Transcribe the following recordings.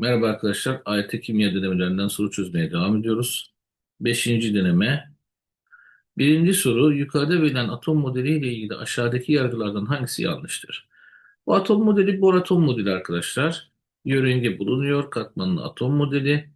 Merhaba arkadaşlar. AYT Kimya denemelerinden soru çözmeye devam ediyoruz. Beşinci deneme. Birinci soru, yukarıda verilen atom modeli ile ilgili aşağıdaki yargılardan hangisi yanlıştır? Bu atom modeli Bohr atom modeli arkadaşlar. Yörünge bulunuyor. Katmanlı atom modeli.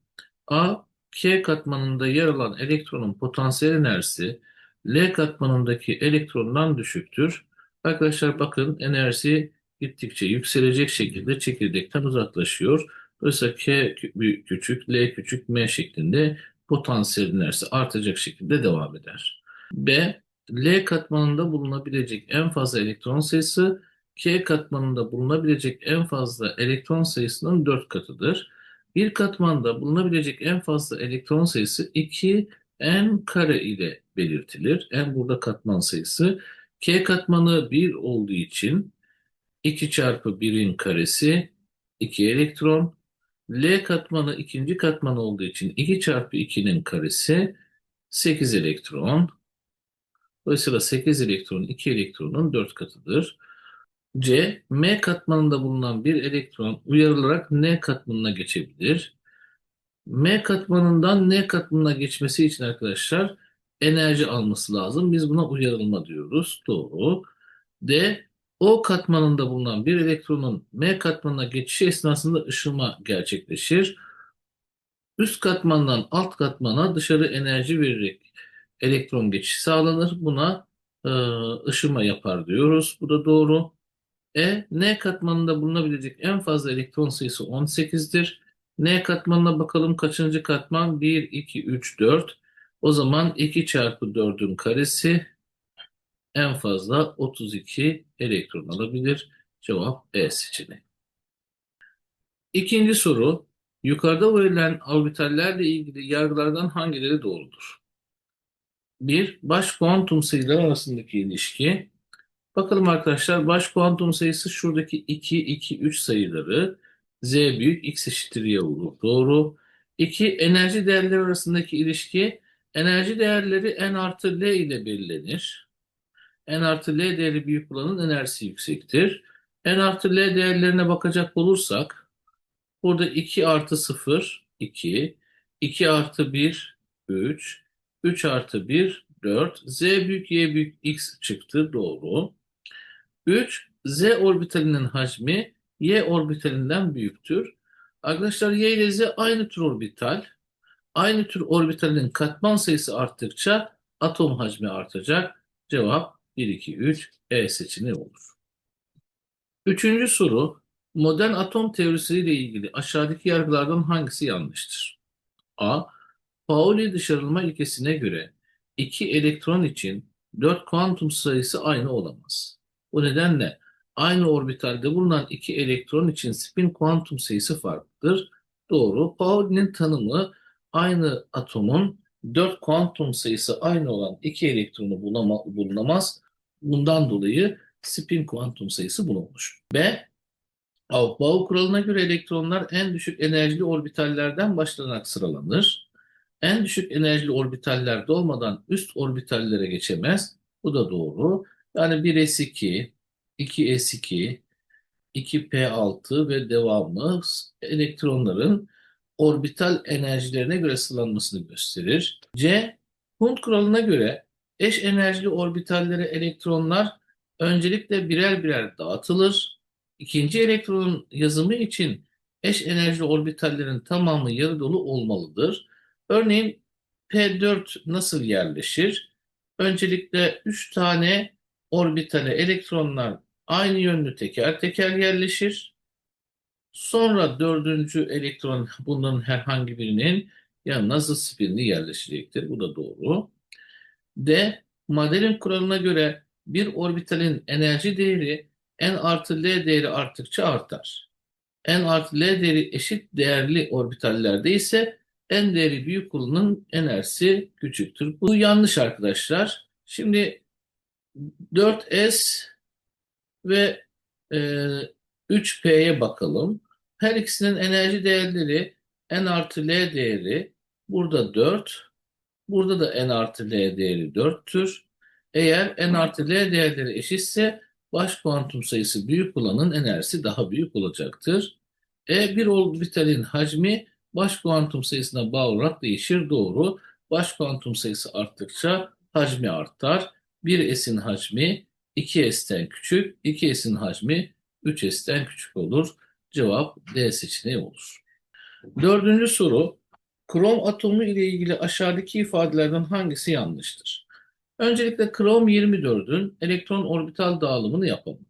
A, K katmanında yer alan elektronun potansiyel enerjisi L katmanındaki elektrondan düşüktür. Arkadaşlar bakın enerji gittikçe yükselecek şekilde çekirdekten uzaklaşıyor. Dolayısıyla K büyük küçük, L küçük, M şeklinde potansiyel enerjisi artacak şekilde devam eder. B, L katmanında bulunabilecek en fazla elektron sayısı K katmanında bulunabilecek en fazla elektron sayısının 4 katıdır. Bir katmanda bulunabilecek en fazla elektron sayısı 2 n kare ile belirtilir. n burada katman sayısı. K katmanı 1 olduğu için 2 çarpı 1'in karesi 2 elektron. L katmanı ikinci katman olduğu için 2 çarpı 2'nin karesi 8 elektron. Dolayısıyla 8 elektron 2 elektronun 4 katıdır. C, M katmanında bulunan bir elektron uyarılarak N katmanına geçebilir. M katmanından N katmanına geçmesi için arkadaşlar enerji alması lazım. Biz buna uyarılma diyoruz. Doğru. D, O katmanında bulunan bir elektronun M katmanına geçişi esnasında ışıma gerçekleşir. Üst katmandan alt katmana dışarı enerji vererek elektron geçişi sağlanır. Buna e, ışıma yapar diyoruz. Bu da doğru. E, N katmanında bulunabilecek en fazla elektron sayısı 18'dir. N katmanına bakalım kaçıncı katman? 1, 2, 3, 4. O zaman 2 çarpı 4'ün karesi en fazla 32 elektron alabilir. Cevap E seçeneği. İkinci soru. Yukarıda verilen orbitallerle ilgili yargılardan hangileri doğrudur? 1. Baş kuantum sayıları arasındaki ilişki. Bakalım arkadaşlar baş kuantum sayısı şuradaki 2, 2, 3 sayıları z büyük x eşittir y olur. Doğru. 2. Enerji değerleri arasındaki ilişki enerji değerleri n artı l ile belirlenir. N artı l değeri büyük olanın enerjisi yüksektir. n artı l değerlerine bakacak olursak burada 2 artı 0 2, 2 artı 1 3, 3 artı 1 4, z büyük y büyük x çıktı. Doğru. 3. Z orbitalinin hacmi Y orbitalinden büyüktür. Arkadaşlar Y ile Z aynı tür orbital. Aynı tür orbitalin katman sayısı arttıkça atom hacmi artacak. Cevap 1, 2, 3 E seçeneği olur. Üçüncü soru. Modern atom teorisiyle ilgili aşağıdaki yargılardan hangisi yanlıştır? A. Pauli dışarılma ilkesine göre iki elektron için 4 kuantum sayısı aynı olamaz. Bu nedenle aynı orbitalde bulunan iki elektron için spin kuantum sayısı farklıdır. Doğru. Pauli'nin tanımı aynı atomun 4 kuantum sayısı aynı olan iki elektronu bulama, bulunamaz. Bundan dolayı spin kuantum sayısı bulunmuş. B. Aufbau kuralına göre elektronlar en düşük enerjili orbitallerden başlanarak sıralanır. En düşük enerjili orbitaller dolmadan üst orbitallere geçemez. Bu da doğru. Yani 1s2, 2s2, 2p6 ve devamı elektronların orbital enerjilerine göre sıralanmasını gösterir. C. Hund kuralına göre eş enerjili orbitallere elektronlar öncelikle birer birer dağıtılır. İkinci elektronun yazımı için eş enerjili orbitallerin tamamı yarı dolu olmalıdır. Örneğin P4 nasıl yerleşir? Öncelikle 3 tane orbitale elektronlar aynı yönlü teker teker yerleşir. Sonra dördüncü elektron bunların herhangi birinin yanına zıt spinli yerleşecektir. Bu da doğru. D. Madelin kuralına göre bir orbitalin enerji değeri n artı l değeri arttıkça artar. n artı l değeri eşit değerli orbitallerde ise n değeri büyük olanın enerjisi küçüktür. Bu yanlış arkadaşlar. Şimdi 4S ve e, 3P'ye bakalım. Her ikisinin enerji değerleri N artı L değeri burada 4. Burada da N artı L değeri 4'tür. Eğer N artı L değerleri eşitse baş kuantum sayısı büyük olanın enerjisi daha büyük olacaktır. E bir orbitalin hacmi baş kuantum sayısına bağlı olarak değişir. Doğru. Baş kuantum sayısı arttıkça hacmi artar. 1S'in hacmi 2S'ten küçük, 2S'in hacmi 3S'ten küçük olur. Cevap D seçeneği olur. Dördüncü soru. Krom atomu ile ilgili aşağıdaki ifadelerden hangisi yanlıştır? Öncelikle krom 24'ün elektron orbital dağılımını yapalım.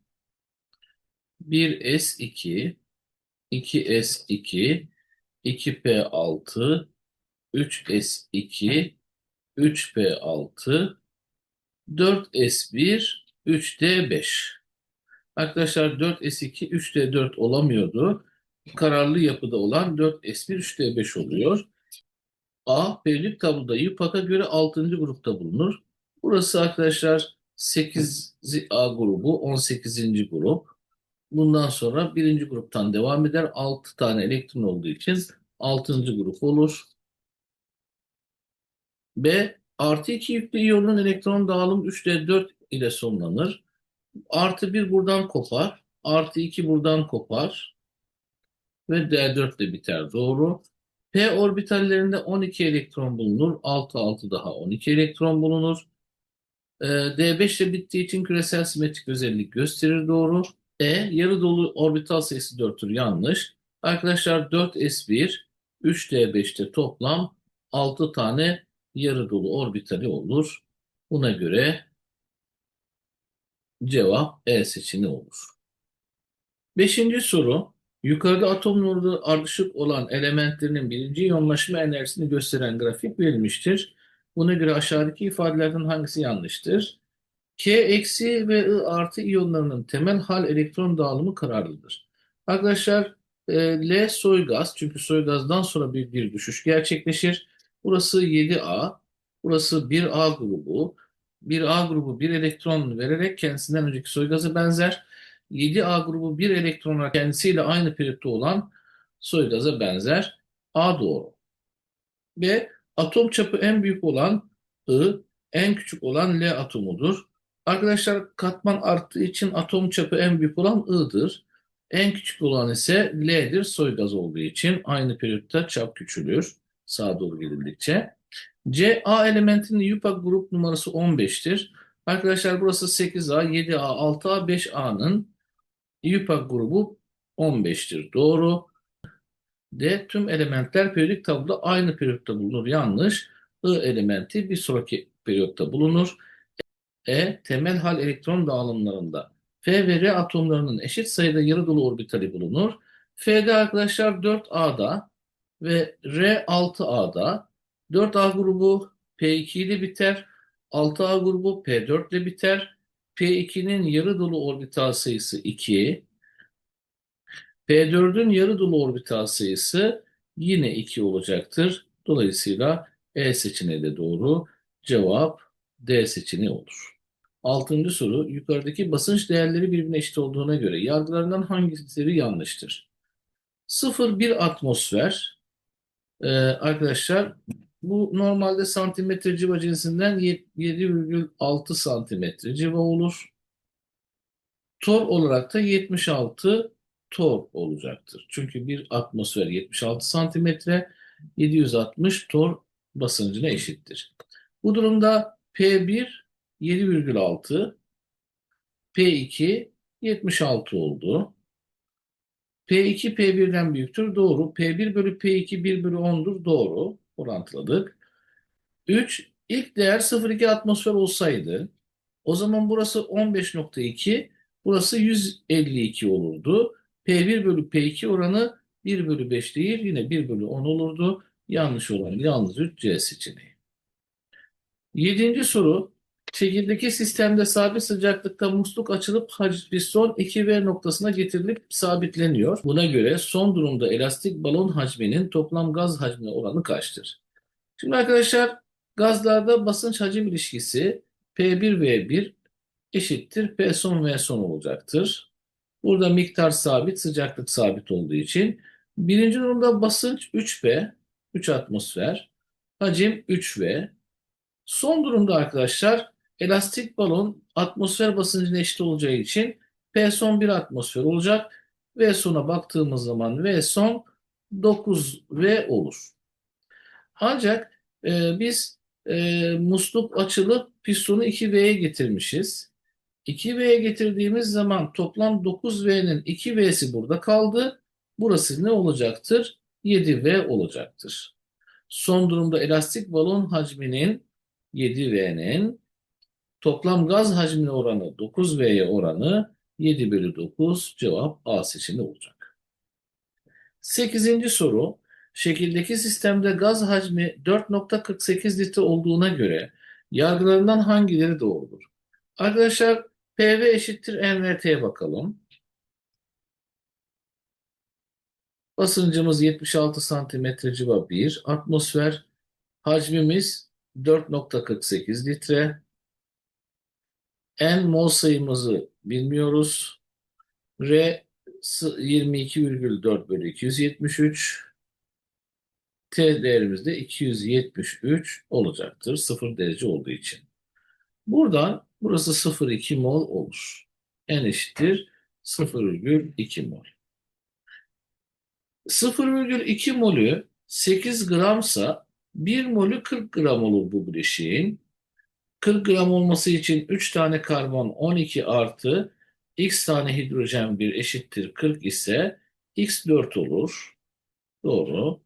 1s2, 2s2, 2p6, 3s2, 3p6, 4s1, 3d5. Arkadaşlar 4s2, 3d4 olamıyordu. Kararlı yapıda olan 4s1, 3d5 oluyor. A, periyodik tabloda YUPAC'a göre 6. grupta bulunur. Burası arkadaşlar 8 A grubu, 18. grup. Bundan sonra birinci gruptan devam eder. 6 tane elektron olduğu için 6. grup olur. B, artı 2 yüklü iyonun elektron dağılım 3'te 4 ile sonlanır. Artı 1 buradan kopar. Artı 2 buradan kopar. Ve D4 ile biter. Doğru. P orbitallerinde 12 elektron bulunur. 6 6 daha 12 elektron bulunur. Ee, D5 ile bittiği için küresel simetrik özellik gösterir. Doğru. E yarı dolu orbital sayısı 4'tür. Yanlış. Arkadaşlar 4s1 3d5'te toplam 6 tane yarı dolu orbitali olur. Buna göre cevap E seçeneği olur. Beşinci soru. Yukarıda atomlarda ardışık olan elementlerinin birinci iyonlaşma enerjisini gösteren grafik verilmiştir. Buna göre aşağıdaki ifadelerden hangisi yanlıştır? K eksi ve I artı iyonlarının temel hal elektron dağılımı kararlıdır. Arkadaşlar e, L soy gaz çünkü soy gazdan sonra bir, bir düşüş gerçekleşir. Burası 7A, burası 1A grubu. 1A grubu bir elektron vererek kendisinden önceki soy gaza benzer. 7A grubu bir elektrona kendisiyle aynı periyotta olan soy gaza benzer. A doğru. B atom çapı en büyük olan I, en küçük olan L atomudur. Arkadaşlar katman arttığı için atom çapı en büyük olan I'dır. En küçük olan ise L'dir soy gaz olduğu için aynı periyotta çap küçülür sağa doğru gidildikçe. C, A elementinin yupak grup numarası 15'tir. Arkadaşlar burası 8A, 7A, 6A, 5A'nın yupak grubu 15'tir. Doğru. D, tüm elementler periyodik tabloda aynı periyotta bulunur. Yanlış. I elementi bir sonraki periyotta bulunur. E, temel hal elektron dağılımlarında F ve R atomlarının eşit sayıda yarı dolu orbitali bulunur. F'de arkadaşlar 4A'da ve R 6A'da. 4A grubu P2 ile biter. 6A grubu P4 ile biter. P2'nin yarı dolu orbital sayısı 2. P4'ün yarı dolu orbital sayısı yine 2 olacaktır. Dolayısıyla E seçeneği de doğru. Cevap D seçeneği olur. Altıncı soru. Yukarıdaki basınç değerleri birbirine eşit olduğuna göre yargılarından hangileri yanlıştır? 0,1 atmosfer ee, arkadaşlar bu normalde santimetre civa cinsinden 7,6 santimetre civa olur. Tor olarak da 76 tor olacaktır. Çünkü bir atmosfer 76 santimetre 760 tor basıncına eşittir. Bu durumda P1 7,6 P2 76 oldu. P2 P1'den büyüktür. Doğru. P1 bölü P2 1 bölü 10'dur. Doğru. Orantıladık. 3. İlk değer 0,2 atmosfer olsaydı o zaman burası 15.2 burası 152 olurdu. P1 bölü P2 oranı 1 bölü 5 değil yine 1 bölü 10 olurdu. Yanlış olan yalnız 3 C seçeneği. Yedinci soru. Çekildeki sistemde sabit sıcaklıkta musluk açılıp piston 2V noktasına getirilip sabitleniyor. Buna göre son durumda elastik balon hacminin toplam gaz hacmine oranı kaçtır? Şimdi arkadaşlar gazlarda basınç hacim ilişkisi P1V1 eşittir P son V son olacaktır. Burada miktar sabit, sıcaklık sabit olduğu için birinci durumda basınç 3P, 3 atmosfer, hacim 3V. Son durumda arkadaşlar elastik balon atmosfer basıncına eşit olacağı için P son 1 atmosfer olacak. V sona baktığımız zaman V son 9V olur. Ancak e, biz e, musluk açılıp pistonu 2V'ye getirmişiz. 2V'ye getirdiğimiz zaman toplam 9V'nin 2V'si burada kaldı. Burası ne olacaktır? 7V olacaktır. Son durumda elastik balon hacminin 7V'nin toplam gaz hacmine oranı 9V'ye oranı 7 bölü 9 cevap A seçeneği olacak. Sekizinci soru. Şekildeki sistemde gaz hacmi 4.48 litre olduğuna göre yargılarından hangileri doğrudur? Arkadaşlar PV eşittir NRT'ye bakalım. Basıncımız 76 santimetre civa 1. Atmosfer hacmimiz 4.48 litre. N mol sayımızı bilmiyoruz. R 22,4 bölü 273. T değerimiz de 273 olacaktır. 0 derece olduğu için. Buradan burası 0,2 mol olur. N eşittir 0,2 mol. 0,2 molü 8 gramsa 1 molü 40 gram olur bu bileşiğin. 40 gram olması için 3 tane karbon 12 artı x tane hidrojen 1 eşittir 40 ise x 4 olur. Doğru.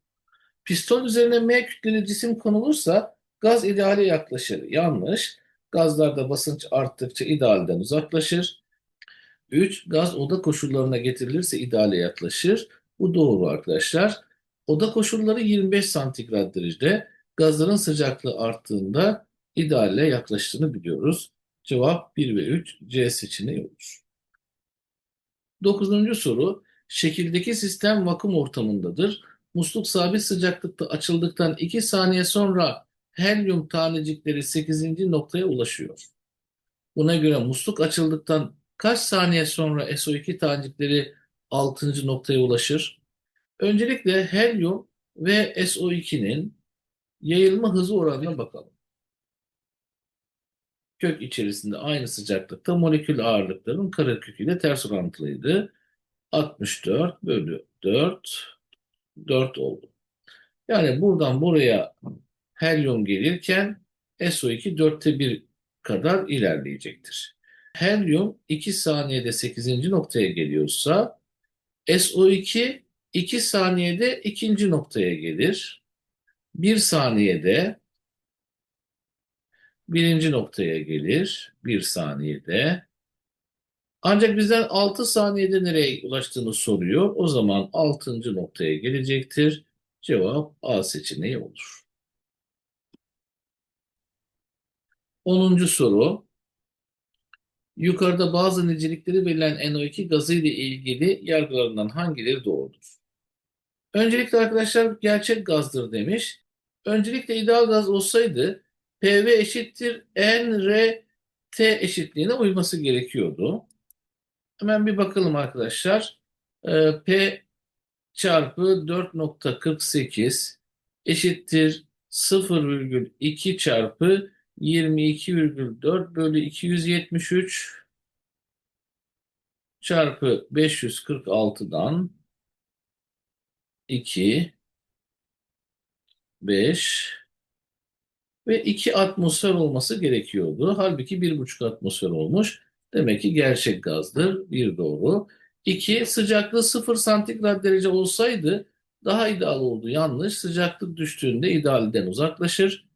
Piston üzerine M kütleli cisim konulursa gaz ideale yaklaşır. Yanlış. Gazlarda basınç arttıkça idealden uzaklaşır. 3. Gaz oda koşullarına getirilirse ideale yaklaşır. Bu doğru arkadaşlar. Oda koşulları 25 santigrat derecede. Gazların sıcaklığı arttığında ideale yaklaştığını biliyoruz. Cevap 1 ve 3 C seçeneği olur. Dokuzuncu soru. Şekildeki sistem vakum ortamındadır. Musluk sabit sıcaklıkta açıldıktan 2 saniye sonra helyum tanecikleri 8. noktaya ulaşıyor. Buna göre musluk açıldıktan kaç saniye sonra SO2 tanecikleri 6. noktaya ulaşır? Öncelikle helyum ve SO2'nin yayılma hızı oranına bakalım. Kök içerisinde aynı sıcaklıkta molekül ağırlıkların kareköküyle ters orantılıydı. 64 bölü 4 4 oldu. Yani buradan buraya helyum gelirken SO2 4'te 1 kadar ilerleyecektir. Helyum 2 saniyede 8. noktaya geliyorsa SO2 2 saniyede 2. noktaya gelir. 1 saniyede 1. noktaya gelir. 1 saniyede. Ancak bizden 6 saniyede nereye ulaştığını soruyor. O zaman 6. noktaya gelecektir. Cevap A seçeneği olur. 10. soru. Yukarıda bazı nicelikleri verilen NO2 gazı ile ilgili yargılarından hangileri doğrudur? Öncelikle arkadaşlar gerçek gazdır demiş. Öncelikle ideal gaz olsaydı PV eşittir NRT eşitliğine uyması gerekiyordu. Hemen bir bakalım arkadaşlar. Ee, P çarpı 4.48 eşittir 0,2 çarpı 22,4 bölü 273 çarpı 546'dan 2 5 ve 2 atmosfer olması gerekiyordu. Halbuki 1,5 atmosfer olmuş. Demek ki gerçek gazdır. Bir doğru. 2 sıcaklığı 0 santigrat derece olsaydı daha ideal oldu. Yanlış. Sıcaklık düştüğünde idealden uzaklaşır.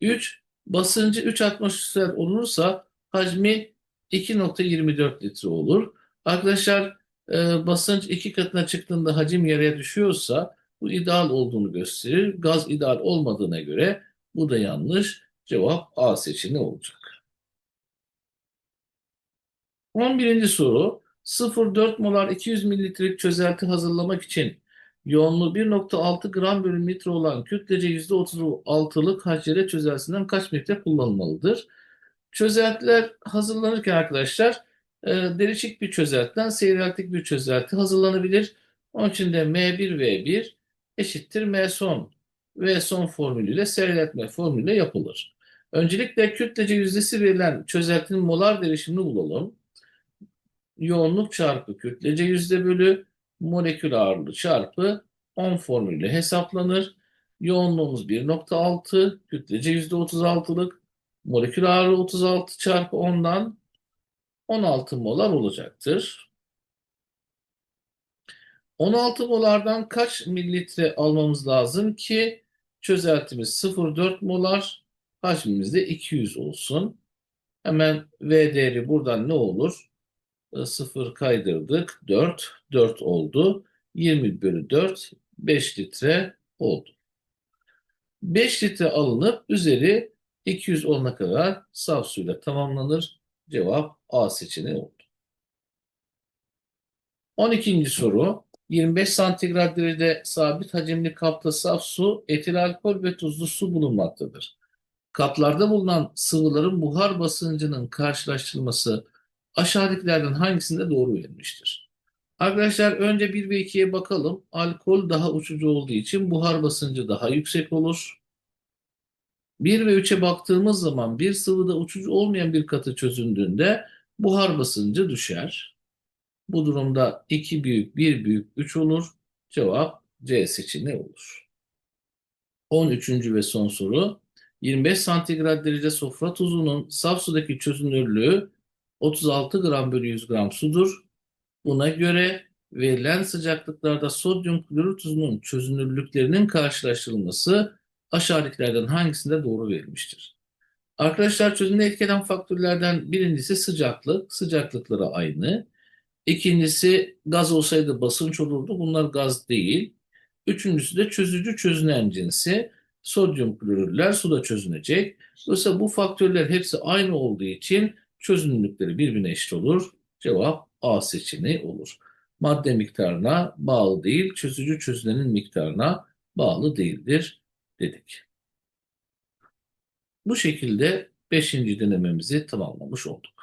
3 basıncı 3 atmosfer olursa hacmi 2.24 litre olur. Arkadaşlar e, basınç iki katına çıktığında hacim yarıya düşüyorsa bu ideal olduğunu gösterir. Gaz ideal olmadığına göre bu da yanlış. Cevap A seçeneği olacak. 11. soru 0,4 molar 200 mililitrelik çözelti hazırlamak için yoğunluğu 1.6 gram bölü litre olan kütlece %36'lık haşere çözeltisinden kaç mililitre kullanılmalıdır? Çözeltiler hazırlanırken arkadaşlar e, derişik bir çözeltiden seyreltik bir çözelti hazırlanabilir. Onun için de M1V1 eşittir M son V son formülüyle seyreltme formülüyle yapılır. Öncelikle kütlece yüzdesi verilen çözeltinin molar derişimini bulalım. Yoğunluk çarpı kütlece yüzde bölü molekül ağırlığı çarpı 10 formülüyle hesaplanır. Yoğunluğumuz 1.6, kütlece %36'lık. Molekül ağırlığı 36 çarpı 10'dan 16 molar olacaktır. 16 molardan kaç mililitre almamız lazım ki çözeltimiz 0,4 molar, hacmimiz de 200 olsun. Hemen V değeri buradan ne olur? 0 kaydırdık. 4, 4 oldu. 20 bölü 4, 5 litre oldu. 5 litre alınıp üzeri 200 olana kadar saf suyla tamamlanır. Cevap A seçeneği oldu. 12. soru. 25 santigrat derecede sabit hacimli kapta saf su, etil alkol ve tuzlu su bulunmaktadır. Kaplarda bulunan sıvıların buhar basıncının karşılaştırılması aşağıdakilerden hangisinde doğru verilmiştir? Arkadaşlar önce 1 ve 2'ye bakalım. Alkol daha uçucu olduğu için buhar basıncı daha yüksek olur. 1 ve 3'e baktığımız zaman bir sıvıda uçucu olmayan bir katı çözündüğünde buhar basıncı düşer. Bu durumda 2 büyük, 1 büyük, 3 olur. Cevap C seçeneği olur. 13. ve son soru. 25 santigrat derece sofra tuzunun saf sudaki çözünürlüğü 36 gram bölü 100 gram sudur. Buna göre verilen sıcaklıklarda sodyum klorür tuzunun çözünürlüklerinin karşılaştırılması aşağıdakilerden hangisinde doğru verilmiştir? Arkadaşlar çözünürlüğe etkilen faktörlerden birincisi sıcaklık. Sıcaklıkları aynı. İkincisi gaz olsaydı basınç olurdu. Bunlar gaz değil. Üçüncüsü de çözücü çözünen cinsi. Sodyum klorürler suda çözünecek. Dolayısıyla bu faktörler hepsi aynı olduğu için çözünürlükleri birbirine eşit olur. Cevap A seçeneği olur. Madde miktarına bağlı değil, çözücü çözünenin miktarına bağlı değildir dedik. Bu şekilde 5. denememizi tamamlamış olduk.